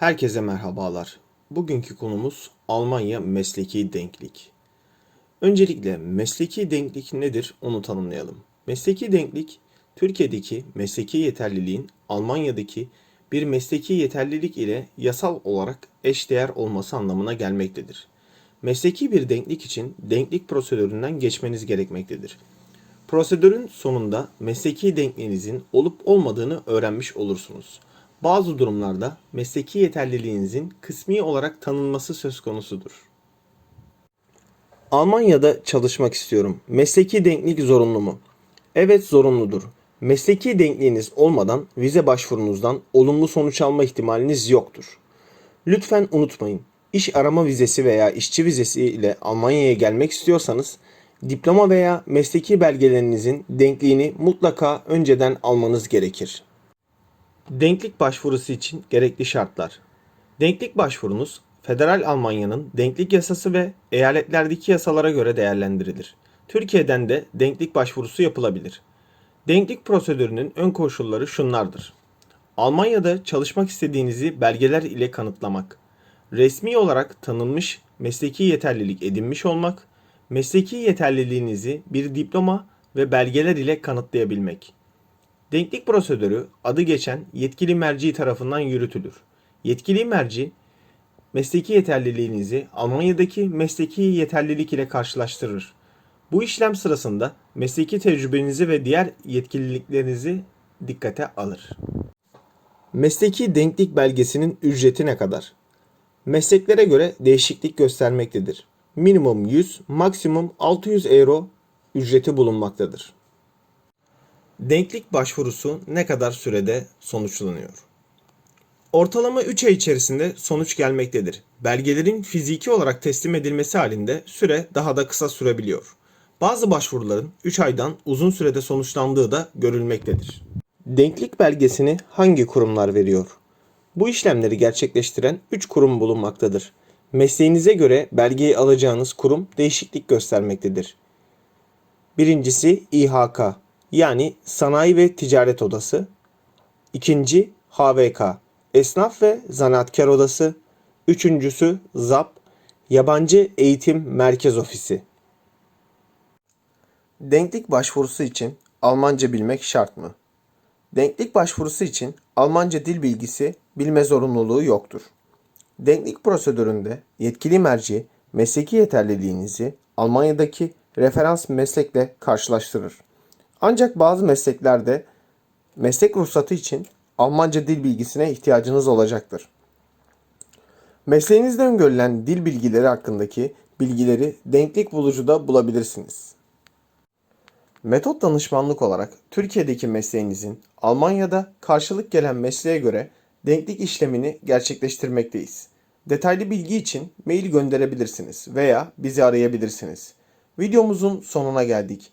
Herkese merhabalar. Bugünkü konumuz Almanya mesleki denklik. Öncelikle mesleki denklik nedir onu tanımlayalım. Mesleki denklik, Türkiye'deki mesleki yeterliliğin Almanya'daki bir mesleki yeterlilik ile yasal olarak eşdeğer olması anlamına gelmektedir. Mesleki bir denklik için denklik prosedüründen geçmeniz gerekmektedir. Prosedürün sonunda mesleki denkliğinizin olup olmadığını öğrenmiş olursunuz. Bazı durumlarda mesleki yeterliliğinizin kısmi olarak tanınması söz konusudur. Almanya'da çalışmak istiyorum. Mesleki denklik zorunlu mu? Evet zorunludur. Mesleki denkliğiniz olmadan vize başvurunuzdan olumlu sonuç alma ihtimaliniz yoktur. Lütfen unutmayın. İş arama vizesi veya işçi vizesi ile Almanya'ya gelmek istiyorsanız diploma veya mesleki belgelerinizin denkliğini mutlaka önceden almanız gerekir. Denklik başvurusu için gerekli şartlar. Denklik başvurunuz Federal Almanya'nın denklik yasası ve eyaletlerdeki yasalara göre değerlendirilir. Türkiye'den de denklik başvurusu yapılabilir. Denklik prosedürünün ön koşulları şunlardır. Almanya'da çalışmak istediğinizi belgeler ile kanıtlamak, resmi olarak tanınmış mesleki yeterlilik edinmiş olmak, mesleki yeterliliğinizi bir diploma ve belgeler ile kanıtlayabilmek. Denklik prosedürü adı geçen yetkili merci tarafından yürütülür. Yetkili merci mesleki yeterliliğinizi Almanya'daki mesleki yeterlilik ile karşılaştırır. Bu işlem sırasında mesleki tecrübenizi ve diğer yetkililiklerinizi dikkate alır. Mesleki denklik belgesinin ücreti ne kadar? Mesleklere göre değişiklik göstermektedir. Minimum 100, maksimum 600 euro ücreti bulunmaktadır. Denklik başvurusu ne kadar sürede sonuçlanıyor? Ortalama 3 ay içerisinde sonuç gelmektedir. Belgelerin fiziki olarak teslim edilmesi halinde süre daha da kısa sürebiliyor. Bazı başvuruların 3 aydan uzun sürede sonuçlandığı da görülmektedir. Denklik belgesini hangi kurumlar veriyor? Bu işlemleri gerçekleştiren 3 kurum bulunmaktadır. Mesleğinize göre belgeyi alacağınız kurum değişiklik göstermektedir. Birincisi İHK yani Sanayi ve Ticaret Odası. İkinci HVK Esnaf ve Zanaatkar Odası. Üçüncüsü ZAP Yabancı Eğitim Merkez Ofisi. Denklik başvurusu için Almanca bilmek şart mı? Denklik başvurusu için Almanca dil bilgisi bilme zorunluluğu yoktur. Denklik prosedüründe yetkili merci mesleki yeterliliğinizi Almanya'daki referans meslekle karşılaştırır. Ancak bazı mesleklerde meslek ruhsatı için Almanca dil bilgisine ihtiyacınız olacaktır. Mesleğinizde öngörülen dil bilgileri hakkındaki bilgileri denklik bulucuda bulabilirsiniz. Metot danışmanlık olarak Türkiye'deki mesleğinizin Almanya'da karşılık gelen mesleğe göre denklik işlemini gerçekleştirmekteyiz. Detaylı bilgi için mail gönderebilirsiniz veya bizi arayabilirsiniz. Videomuzun sonuna geldik.